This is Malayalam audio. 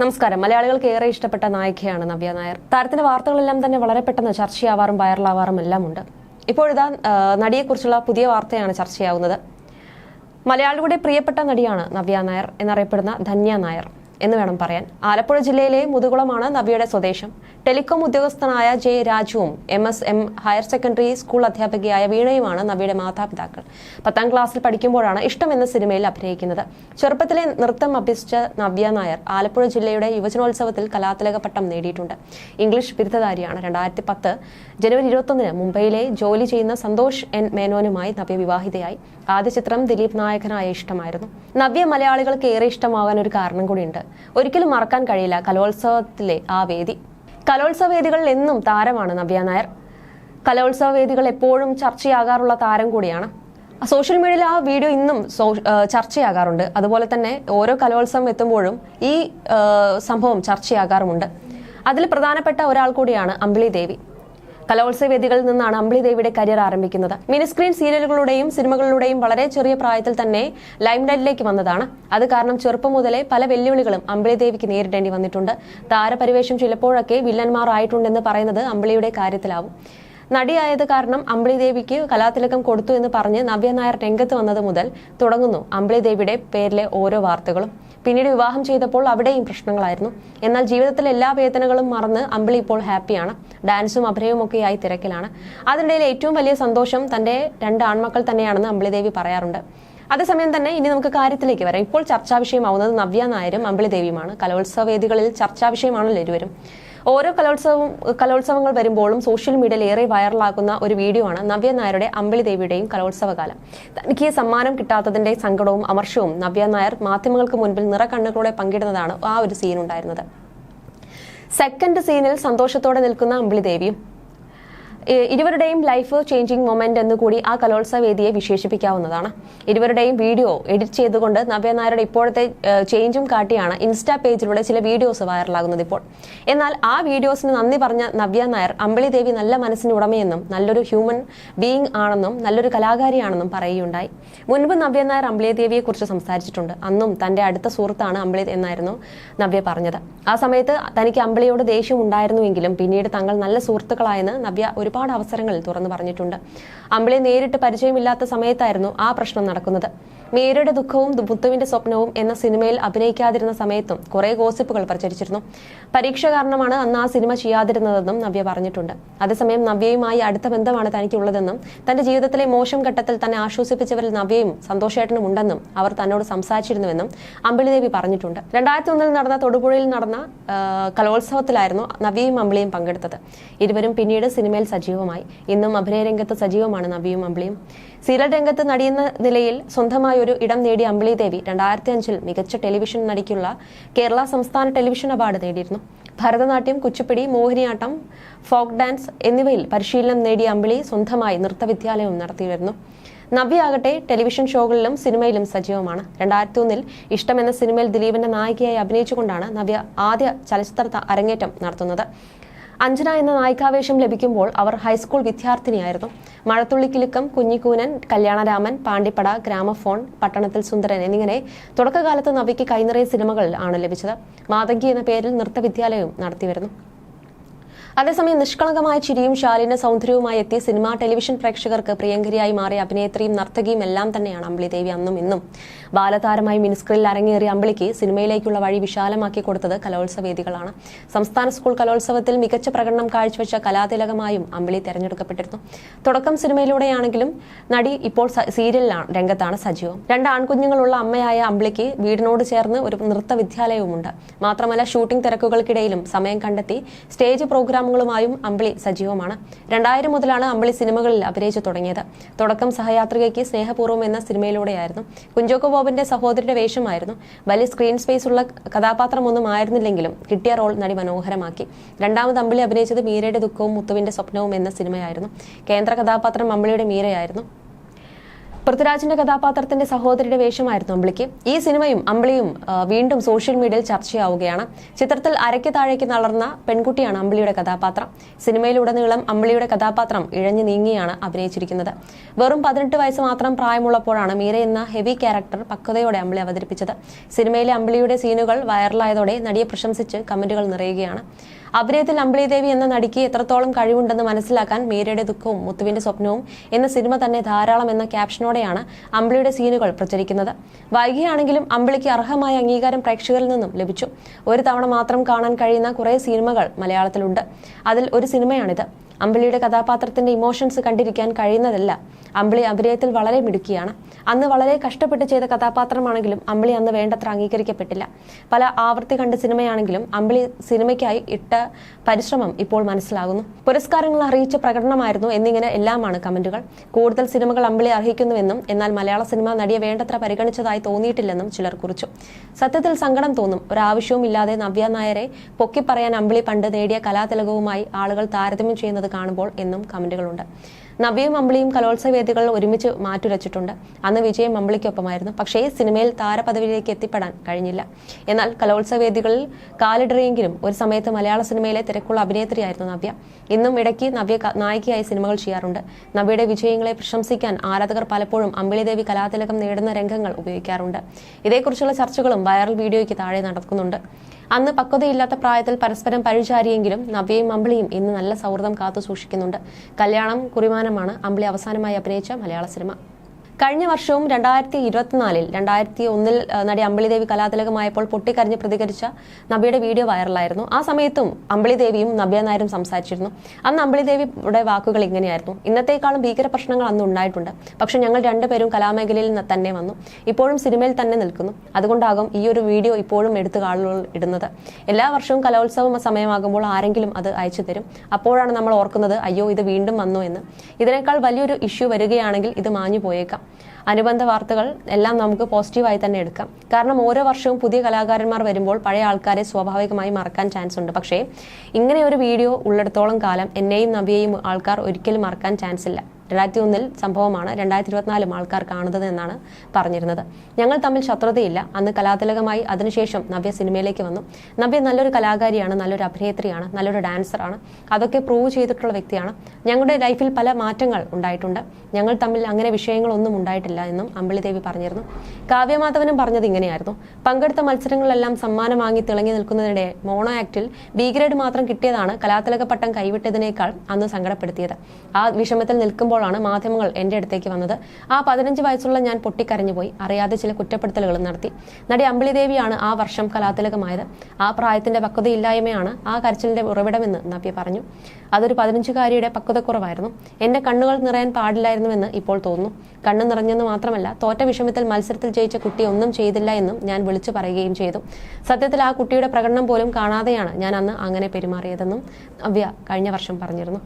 നമസ്കാരം. മലയാളികൾക്ക് ഏറെ ഇഷ്ടപ്പെട്ട നായികയാണ് നവ്യ നായർ. താരത്തിന്റെ വാർത്തകളെല്ലാം തന്നെ വളരെ പെട്ടെന്ന് ചർച്ചയാവാറും വൈറലാവാറും എല്ലാം ഉണ്ട് ഇപ്പോഴിതാ നടിയെക്കുറിച്ചുള്ള പുതിയ വാർത്തയാണ് ചർച്ചയാവുന്നത്. മലയാളികളുടെ പ്രിയപ്പെട്ട നടിയാണ് നവ്യ നായർ എന്നറിയപ്പെടുന്ന ധന്യ നായർ. എന്ന് വേണം പറയാൻ. ആലപ്പുഴ ജില്ലയിലെ മുതുകുളമാണ് നബിയുടെ സ്വദേശം. ടെലികോം ഉദ്യോഗസ്ഥനായ ജെ രാജുവും M S M higher secondary school അധ്യാപികയായ വീണയുമാണ് നബിയുടെ മാതാപിതാക്കൾ. പത്താം ക്ലാസ്സിൽ പഠിക്കുമ്പോഴാണ് ഇഷ്ടം എന്ന സിനിമയിൽ അഭിനയിക്കുന്നത്. ചെറുപ്പത്തിലെ നൃത്തം അഭ്യസിച്ച നവ്യ നായർ ആലപ്പുഴ ജില്ലയുടെ യുവജനോത്സവത്തിൽ കലാതിലക പട്ടം നേടിയിട്ടുണ്ട്. ഇംഗ്ലീഷ് ബിരുദധാരിയാണ്. രണ്ടായിരത്തി പത്ത് ജനുവരി ഇരുപത്തൊന്നിന് മുംബൈയിലെ ജോലി ചെയ്യുന്ന സന്തോഷ് എൻ മേനോനുമായി നവ്യ വിവാഹിതയായി. ആദ്യ ചിത്രം ദിലീപ് നായകനായ ഇഷ്ടമായിരുന്നു. നവ്യ മലയാളികൾക്ക് ഏറെ ഇഷ്ടമാകാൻ ഒരു കാരണം കൂടിയുണ്ട്. ഒരിക്കലും മറക്കാൻ കഴിയില്ല കലോത്സവത്തിലെ ആ വേദി. കലോത്സവ വേദികളിൽ എന്നും താരമാണ് നവ്യ നായർ. കലോത്സവ വേദികൾ എപ്പോഴും ചർച്ചയാകാറുള്ള താരം കൂടിയാണ്. സോഷ്യൽ മീഡിയയിൽ ആ വീഡിയോ ഇന്നും ചർച്ചയാകാറുണ്ട്. അതുപോലെ തന്നെ ഓരോ കലോത്സവം എത്തുമ്പോഴും ഈ സംഭവം ചർച്ചയാകാറുമുണ്ട്. അതിൽ പ്രധാനപ്പെട്ട ഒരാൾ കൂടിയാണ് അമ്പിളി ദേവി. കലോത്സവ വേദികളിൽ നിന്നാണ് അമ്പിളി ദേവിയുടെ കരിയർ ആരംഭിക്കുന്നത്. മിനി സ്ക്രീൻ സീരിയലുകളുടെയും സിനിമകളിലൂടെയും വളരെ ചെറിയ പ്രായത്തിൽ തന്നെ ലൈംലൈറ്റിലേക്ക് വന്നതാണ്. അത് കാരണം ചെറുപ്പം മുതലേ പല വെല്ലുവിളികളും അമ്പിളി ദേവിക്ക് നേരിടേണ്ടി വന്നിട്ടുണ്ട്. താരപരിവേഷം ചിലപ്പോഴൊക്കെ വില്ലന്മാർ ആയിട്ടുണ്ടെന്ന് പറയുന്നത് അമ്പിളിയുടെ കാര്യത്തിലാവും. നടിയായത് കാരണം അമ്പിളി ദേവിക്ക് കലാതിലകം കൊടുത്തു എന്ന് പറഞ്ഞ് നവ്യ നായർ രംഗത്ത് വന്നത് മുതൽ തുടങ്ങുന്നു അമ്പിളി ദേവിയുടെ പേരിലെ ഓരോ വാർത്തകളും. പിന്നീട് വിവാഹം ചെയ്തപ്പോൾ അവിടെയും പ്രശ്നങ്ങളായിരുന്നു. എന്നാൽ ജീവിതത്തിലെ എല്ലാ വേദനകളും മറന്ന് അമ്പിളി ഇപ്പോൾ ഹാപ്പിയാണ്. ഡാൻസും അഭിനയവും ഒക്കെയായി തിരക്കിലാണ്. അതിനിടയിൽ ഏറ്റവും വലിയ സന്തോഷം തന്റെ രണ്ട് ആൺമക്കൾ തന്നെയാണെന്ന് അമ്പിളി ദേവി പറയാറുണ്ട്. അതേസമയം തന്നെ ഇനി നമുക്ക് കാര്യത്തിലേക്ക് വരാം. ഇപ്പോൾ ചർച്ചാ വിഷയമാവുന്നത് നവ്യ നായരും അമ്പിളി ദേവിയുമാണ് കലോത്സവ വേദികളിൽ ചർച്ചാ വിഷയമാണല്ലോ ഇരുവരും. ഓരോ കലോത്സവം കലോത്സവങ്ങൾ വരുമ്പോഴും സോഷ്യൽ മീഡിയയിൽ ഏറെ വൈറലാകുന്ന ഒരു വീഡിയോ ആണ് നവ്യ നായരുടെ അമ്പിളി ദേവിയുടെയും കലോത്സവകാലം. തനിക്ക് സമ്മാനം കിട്ടാത്തതിന്റെ സങ്കടവും അമർഷവും നവ്യ നായർ മാധ്യമങ്ങൾക്ക് മുൻപിൽ നിറകണ്ണുകളോടെ പങ്കിടുന്നതാണ് ആ ഒരു സീൻ ഉണ്ടായിരുന്നത്. സെക്കൻഡ് സീനിൽ സന്തോഷത്തോടെ നിൽക്കുന്ന അമ്പിളി ദേവിയും ഇരുവരുടെയും ലൈഫ് ചേഞ്ചിങ് മൊമെന്റ് എന്ന് കൂടി ആ കലോത്സവ വേദിയെ വിശേഷിപ്പിക്കാവുന്നതാണ്. ഇരുവരുടെയും വീഡിയോ എഡിറ്റ് ചെയ്തുകൊണ്ട് നവ്യ നായരുടെ ഇപ്പോഴത്തെ ചേഞ്ചും കാട്ടിയാണ് ഇൻസ്റ്റാ പേജിലൂടെ ചില വീഡിയോസ് വൈറലാകുന്നത് ഇപ്പോൾ. എന്നാൽ ആ വീഡിയോസിന് നന്ദി പറഞ്ഞ നവ്യ നായർ അമ്പിളി ദേവി നല്ല മനസ്സിന് ഉടമയെന്നും നല്ലൊരു ഹ്യൂമൻ ബീയിങ് ആണെന്നും നല്ലൊരു കലാകാരിയാണെന്നും പറയുകയുണ്ടായി. മുൻപ് നവ്യ നായർ അമ്പിളി ദേവിയെ കുറിച്ച് സംസാരിച്ചിട്ടുണ്ട്. അന്നും തന്റെ അടുത്ത സുഹൃത്താണ് അമ്പിളി എന്നായിരുന്നു നവ്യ പറഞ്ഞത്. ആ സമയത്ത് തനിക്ക് അമ്പിളിയോട് ദേഷ്യം ഉണ്ടായിരുന്നുവെങ്കിലും പിന്നീട് തങ്ങൾ നല്ല സുഹൃത്തുക്കളായെന്ന് നവ്യ ഒരുപാട് അവസരങ്ങൾ തുറന്നു പറഞ്ഞിട്ടുണ്ട്. അമ്പിളെ നേരിട്ട് പരിചയമില്ലാത്ത സമയത്തായിരുന്നു ആ പ്രശ്നം നടക്കുന്നത്. മേരിയുടെ ദുഃഖവും മുത്തുവിന്റെ സ്വപ്നവും എന്ന സിനിമയിൽ അഭിനയിക്കാതിരുന്ന സമയത്തും കുറെ ഗോസിപ്പുകൾ പ്രചരിച്ചിരുന്നു. പരീക്ഷ കാരണമാണ് അന്ന് ആ സിനിമ ചെയ്യാതിരുന്നതെന്നും നവ്യ പറഞ്ഞിട്ടുണ്ട്. അതേസമയം നവ്യയുമായി അടുത്ത ബന്ധമാണ് തനിക്കുള്ളതെന്നും തന്റെ ജീവിതത്തിലെ മോശം ഘട്ടത്തിൽ തന്നെ ആശ്വസിപ്പിച്ചവരിൽ നവ്യയും സന്തോഷേട്ടനും ഉണ്ടെന്നും അവർ തന്നോട് സംസാരിച്ചിരുന്നുവെന്നും അമ്പിളിദേവി പറഞ്ഞിട്ടുണ്ട്. രണ്ടായിരത്തി ഒന്നിൽ നടന്ന തൊടുപുഴയിൽ നടന്ന കലോത്സവത്തിലായിരുന്നു നവ്യയും അമ്പിളിയും പങ്കെടുത്തത്. ഇരുവരും പിന്നീട് സിനിമയിൽ സജീവമായി. ഇന്നും അഭിനയ രംഗത്ത് സജീവമാണ് നവിയും അമ്പിളിയും. സീരിയൽ രംഗത്ത് നടിയെന്ന നിലയിൽ സ്വന്തമായ ഒരു ഇടം നേടിയ അമ്പിളി ദേവി രണ്ടായിരത്തി അഞ്ചിൽ മികച്ച ടെലിവിഷൻ നടിക്കുള്ള കേരള സംസ്ഥാന ടെലിവിഷൻ അവാർഡ് നേടിയിരുന്നു. ഭരതനാട്യം കുച്ചിപ്പിടി മോഹിനിയാട്ടം ഫോക്ക് ഡാൻസ് എന്നിവയിൽ പരിശീലനം നേടിയ അമ്പിളി സ്വന്തമായി നൃത്തവിദ്യാലയവും നടത്തിയിരുന്നു നവ്യ ആകട്ടെ ടെലിവിഷൻ ഷോകളിലും സിനിമയിലും സജീവമാണ്. രണ്ടായിരത്തി ഒന്നിൽ ഇഷ്ടം എന്ന സിനിമയിൽ ദിലീപിന്റെ നായികയായി അഭിനയിച്ചുകൊണ്ടാണ് നവ്യ ആദ്യ ചലച്ചിത്ര അരങ്ങേറ്റം നടത്തുന്നത്. അഞ്ജന എന്ന നായികാവേശം ലഭിക്കുമ്പോൾ അവർ ഹൈസ്കൂൾ വിദ്യാർത്ഥിനിയായിരുന്നു. മഴത്തുള്ളിക്കിലുക്കം കുഞ്ഞിക്കൂനൻ കല്യാണരാമൻ പാണ്ടിപ്പട ഗ്രാമഫോൺ പട്ടണത്തിൽ സുന്ദരൻ എന്നിങ്ങനെ തുടക്കകാലത്ത് നവിക്ക് കൈനിറയ സിനിമകൾ ആണ് ലഭിച്ചത്. മാതങ്കി എന്ന പേരിൽ നൃത്തവിദ്യാലയവും നടത്തിവരുന്നു. അതേസമയം നിഷ്കളങ്കമായ ചിരിയും ശാലീന സൗന്ദര്യവുമായി എത്തിയ സിനിമാ ടെലിവിഷൻ പ്രേക്ഷകർക്ക് പ്രിയങ്കരിയായി മാറിയ അഭിനേത്രിയും നർത്തകിയും എല്ലാം തന്നെയാണ് അമ്പിളി ദേവി അന്നും ഇന്നും. ബാലതാരമായി മിനിസ്ക്രിൽ അരങ്ങേറിയ അമ്പിളിക്ക് സിനിമയിലേക്കുള്ള വഴി വിശാലമാക്കി കൊടുത്തത് കലോത്സവ വേദികളാണ് സംസ്ഥാന സ്കൂൾ കലോത്സവത്തിൽ മികച്ച പ്രകടനം കാഴ്ചവെച്ച കലാതിലകമായും അമ്പിളി തെരഞ്ഞെടുക്കപ്പെട്ടിരുന്നു. തുടക്കം സിനിമയിലൂടെയാണെങ്കിലും നടി ഇപ്പോൾ സീരിയലിലാണ് രംഗത്താണ് സജീവം. രണ്ട് ആൺകുഞ്ഞുങ്ങളുള്ള അമ്മയായ അമ്പിളിക്ക് വീടിനോട് ചേർന്ന് ഒരു നൃത്ത വിദ്യാലയവുമുണ്ട്. മാത്രമല്ല ഷൂട്ടിംഗ് തിരക്കുകൾക്കിടയിലും സമയം കണ്ടെത്തി സ്റ്റേജ് പ്രോഗ്രാമുകളുമായും അമ്പിളി സജീവമാണ്. രണ്ടായിരം മുതലാണ് അമ്പിളി സിനിമകളിൽ അഭിനയിച്ചു തുടങ്ങിയത്. തുടക്കം സഹയാത്രികയ്ക്ക് സ്നേഹപൂർവം എന്ന സിനിമയിലൂടെയായിരുന്നു. കുഞ്ചോക്കോ ബോബിന്റെ സഹോദരിയുടെ വേഷമായിരുന്നു. വലിയ സ്ക്രീൻ സ്പേസ് ഉള്ള കഥാപാത്രമൊന്നും ആയിരുന്നില്ലെങ്കിലും കിട്ടിയ റോൾ നടി മനോഹരമാക്കി. രണ്ടാമത് അമ്പിളി അഭിനയിച്ചത് മീരയുടെ ദുഃഖവും മുത്തുവിന്റെ സ്വപ്നവും എന്ന സിനിമയായിരുന്നു. കേന്ദ്ര കഥാപാത്രം അമ്പിളിയുടെ മീരയായിരുന്നു. പൃഥ്വിരാജിന്റെ കഥാപാത്രത്തിന്റെ സഹോദരിയുടെ വേഷമായിരുന്നു അമ്പിളിക്ക്. ഈ സിനിമയും അമ്പിളിയും വീണ്ടും സോഷ്യൽ മീഡിയയിൽ ചർച്ചയാവുകയാണ്. ചിത്രത്തിൽ അരയ്ക്ക് താഴേക്ക് നളർന്ന പെൺകുട്ടിയാണ് അമ്പിളിയുടെ കഥാപാത്രം. സിനിമയിലുടനീളം അമ്പിളിയുടെ കഥാപാത്രം ഇഴഞ്ഞു നീങ്ങിയാണ് അഭിനയിച്ചിരിക്കുന്നത്. വെറും പതിനെട്ട് വയസ്സ് മാത്രം പ്രായമുള്ളപ്പോഴാണ് മീര എന്ന ഹെവി ക്യാരക്ടർ പക്വതയോടെ അമ്പിളി അവതരിപ്പിച്ചത്. സിനിമയിലെ അമ്പിളിയുടെ സീനുകൾ വൈറലായതോടെ നടിയെ പ്രശംസിച്ച് കമന്റുകൾ നിറയുകയാണ്. അഭിനയത്തിൽ അമ്പിളി ദേവി എന്ന നടിക്ക് എത്രത്തോളം കഴിവുണ്ടെന്ന് മനസ്സിലാക്കാൻ മീരയുടെ ദുഃഖവും മുത്തുവിന്റെ സ്വപ്നവും എന്ന സിനിമ തന്നെ ധാരാളം എന്ന ക്യാപ്ഷനോടെയാണ് അമ്പിളിയുടെ സീനുകൾ പ്രചരിക്കുന്നത്. വൈകിയാണെങ്കിലും അമ്പിളിക്ക് അർഹമായ അംഗീകാരം പ്രേക്ഷകരിൽ നിന്നും ലഭിച്ചു. ഒരു തവണ മാത്രം കാണാൻ കഴിയുന്ന കുറേ സിനിമകൾ മലയാളത്തിലുണ്ട്. അതിൽ ഒരു സിനിമയാണിത്. അമ്പിളിയുടെ കഥാപാത്രത്തിന്റെ ഇമോഷൻസ് കണ്ടിരിക്കാൻ കഴിയുന്നതല്ല. അമ്പിളി അഭിനയത്തിൽ വളരെ മിടുക്കിയാണ്. അന്ന് വളരെ കഷ്ടപ്പെട്ട് ചെയ്ത കഥാപാത്രമാണെങ്കിലും അമ്പിളി അന്ന് വേണ്ടത്ര അംഗീകരിക്കപ്പെട്ടില്ല. പല ആവർത്തി കണ്ട സിനിമയാണെങ്കിലും അമ്പിളി സിനിമയ്ക്കായി ഇട്ട പരിശ്രമം ഇപ്പോൾ മനസ്സിലാകുന്നു. പുരസ്കാരങ്ങൾ അറിയിച്ച പ്രകടനമായിരുന്നു എന്നിങ്ങനെ എല്ലാമാണ് കമന്റുകൾ. കൂടുതൽ സിനിമകൾ അമ്പിളി അർഹിക്കുന്നുവെന്നും എന്നാൽ മലയാള സിനിമ നടിയെ വേണ്ടത്ര പരിഗണിച്ചതായി തോന്നിയിട്ടില്ലെന്നും ചിലർ കുറിച്ചു. സത്യത്തിൽ സങ്കടം തോന്നും. ഒരാവശ്യവും ഇല്ലാതെ നവ്യ നായരെ പൊക്കിപ്പറയാൻ അമ്പിളി പണ്ട് നേടിയ കലാതിലകവുമായി ആളുകൾ താരതമ്യം ചെയ്യുന്നത് കാണുമ്പോൾ എന്നും കമന്റുകളുണ്ട്. നവ്യയും അമ്പിളിയും കലോത്സവ വേദികളിൽ ഒരുമിച്ച് മാറ്റുരച്ചിട്ടുണ്ട്. അന്ന് വിജയം അമ്പിളിക്കൊപ്പമായിരുന്നു പക്ഷേ സിനിമയിൽ താരപദവിയിലേക്ക് എത്തിപ്പെടാൻ കഴിഞ്ഞില്ല. എന്നാൽ കലോത്സവ വേദികളിൽ കാലിടറിയെങ്കിലും ഒരു സമയത്ത് മലയാള സിനിമയിലെ തിരക്കുള്ള അഭിനേത്രിയായിരുന്നു നവ്യ. ഇന്നും ഇടയ്ക്ക് നവ്യ നായികയായി സിനിമകൾ ചെയ്യാറുണ്ട്. നവ്യയുടെ വിജയങ്ങളെ പ്രശംസിക്കാൻ ആരാധകർ പലപ്പോഴും അമ്പിളിദേവി കലാതിലകം നേടുന്ന രംഗങ്ങൾ ഉപയോഗിക്കാറുണ്ട്. ഇതേക്കുറിച്ചുള്ള ചർച്ചകളും വൈറൽ വീഡിയോയ്ക്ക് താഴെ നടക്കുന്നുണ്ട്. അന്ന് പക്വതയില്ലാത്ത പ്രായത്തിൽ പരസ്പരം പരിചാരിയെങ്കിലും നവ്യയും അമ്പിളിയും ഇന്ന് നല്ല സൗഹൃദം കാത്തു സൂക്ഷിക്കുന്നുണ്ട് കല്യാണം കുറിമാനമാണ് അമ്പിളി അവസാനമായി അഭിനയിച്ച മലയാള സിനിമ. കഴിഞ്ഞ വർഷവും രണ്ടായിരത്തി ഇരുപത്തിനാലിൽ രണ്ടായിരത്തി ഒന്നിൽ നടി അമ്പിളിദേവി കലാതിലകമായപ്പോൾ പൊട്ടിക്കരഞ്ഞ് പ്രതികരിച്ച നബിയുടെ വീഡിയോ വൈറലായിരുന്നു. ആ സമയത്തും അമ്പിളിദേവിയും നബിയ നായരും സംസാരിച്ചിരുന്നു. അന്ന് അമ്പിളിദേവിയുടെ വാക്കുകൾ ഇങ്ങനെയായിരുന്നു. ഇന്നത്തേക്കാളും ഭീകര പ്രശ്നങ്ങൾ അന്ന് ഉണ്ടായിട്ടുണ്ട്. പക്ഷെ ഞങ്ങൾ രണ്ടുപേരും കലാമേഖലയിൽ തന്നെ വന്നു. ഇപ്പോഴും സിനിമയിൽ തന്നെ നിൽക്കുന്നു. അതുകൊണ്ടാകും ഈ ഒരു വീഡിയോ ഇപ്പോഴും എടുത്തു കാളുകൾ ഇടുന്നത്. എല്ലാ വർഷവും കലോത്സവം സമയമാകുമ്പോൾ ആരെങ്കിലും അത് അയച്ചു തരും. അപ്പോഴാണ് നമ്മൾ ഓർക്കുന്നത് അയ്യോ ഇത് വീണ്ടും വന്നു എന്ന്. ഇതിനേക്കാൾ വലിയൊരു ഇഷ്യൂ വരികയാണെങ്കിൽ ഇത് മാഞ്ഞു പോയേക്കാം അനുബന്ധ വാർത്തകൾ എല്ലാം നമുക്ക് പോസിറ്റീവായി തന്നെ എടുക്കാം. കാരണം ഓരോ വർഷവും പുതിയ കലാകാരന്മാർ വരുമ്പോൾ പഴയ ആൾക്കാരെ സ്വാഭാവികമായി മറക്കാൻ ചാൻസ് ഉണ്ട്. പക്ഷേ ഇങ്ങനെ ഒരു വീഡിയോ ഉള്ളിടത്തോളം കാലം എന്നെയും നബിയെയും ആൾക്കാർ ഒരിക്കലും മറക്കാൻ ചാൻസ് ഇല്ല. രണ്ടായിരത്തി ഒന്നിൽ സംഭവമാണ് രണ്ടായിരത്തി ഇരുപത്തിനാലും ആൾക്കാർ കാണുന്നത് എന്നാണ് പറഞ്ഞിരുന്നത്. ഞങ്ങൾ തമ്മിൽ ശത്രുതയില്ല. അന്ന് കലാതിലകമായി. അതിനുശേഷം നവ്യ സിനിമയിലേക്ക് വന്നു. നവ്യ നല്ലൊരു കലാകാരിയാണ് നല്ലൊരു അഭിനേത്രിയാണ് നല്ലൊരു ഡാൻസറാണ് അതൊക്കെ പ്രൂവ് ചെയ്തിട്ടുള്ള വ്യക്തിയാണ്. ഞങ്ങളുടെ ലൈഫിൽ പല മാറ്റങ്ങൾ ഉണ്ടായിട്ടുണ്ട്. ഞങ്ങൾ തമ്മിൽ അങ്ങനെ വിഷയങ്ങളൊന്നും ഉണ്ടായിട്ടില്ല എന്നും അമ്പിളിദേവി പറഞ്ഞിരുന്നു. കാവ്യമാധവനും പറഞ്ഞത് ഇങ്ങനെയായിരുന്നു. പങ്കെടുത്ത മത്സരങ്ങളിലെല്ലാം സമ്മാനം വാങ്ങി തിളങ്ങി നിൽക്കുന്നതിനിടെ മോണോ ആക്ടിൽ ബി ഗ്രേഡ് മാത്രം കിട്ടിയതാണ് കലാതിലക പട്ടം കൈവിട്ടതിനേക്കാൾ അന്ന് സങ്കടപ്പെടുത്തിയത്. ആ വിഷമത്തിൽ നിൽക്കുമ്പോഴാണ് മാധ്യമങ്ങൾ എന്റെ അടുത്തേക്ക് വന്നത്. ആ പതിനഞ്ച് വയസ്സുള്ള ഞാൻ പൊട്ടിക്കരഞ്ഞുപോയി. അറിയാതെ ചില കുറ്റപ്പെടുത്തലുകൾ നടത്തി. നടി അമ്പിളിദേവിയാണ് ആ വർഷം കലാതിലകമായത്. ആ പ്രായത്തിന്റെ പക്വതയില്ലായ്മയാണ് ആ കരച്ചിലിന്റെ ഉറവിടമെന്ന് നബ്യ പറഞ്ഞു. അതൊരു പതിനഞ്ചുകാരിയുടെ പക്വതക്കുറവായിരുന്നു. എന്റെ കണ്ണുകൾ നിറയാൻ പാടില്ലായിരുന്നുവെന്ന് ഇപ്പോൾ തോന്നുന്നു. കണ്ണു നിറഞ്ഞെന്ന് മാത്രമല്ല തോറ്റ വിഷമത്തിൽ മത്സരത്തിൽ ജയിച്ച കുട്ടി ഒന്നും ചെയ്തില്ല എന്നും ഞാൻ വിളിച്ചു പറയുകയും ചെയ്തു. സത്യത്തിൽ ആ കുട്ടിയുടെ പ്രകടനം പോലും കാണാതെയാണ് ഞാൻ അന്ന് അങ്ങനെ പെരുമാറിയതെന്നും നവ്യ കഴിഞ്ഞ വർഷം പറഞ്ഞിരുന്നു.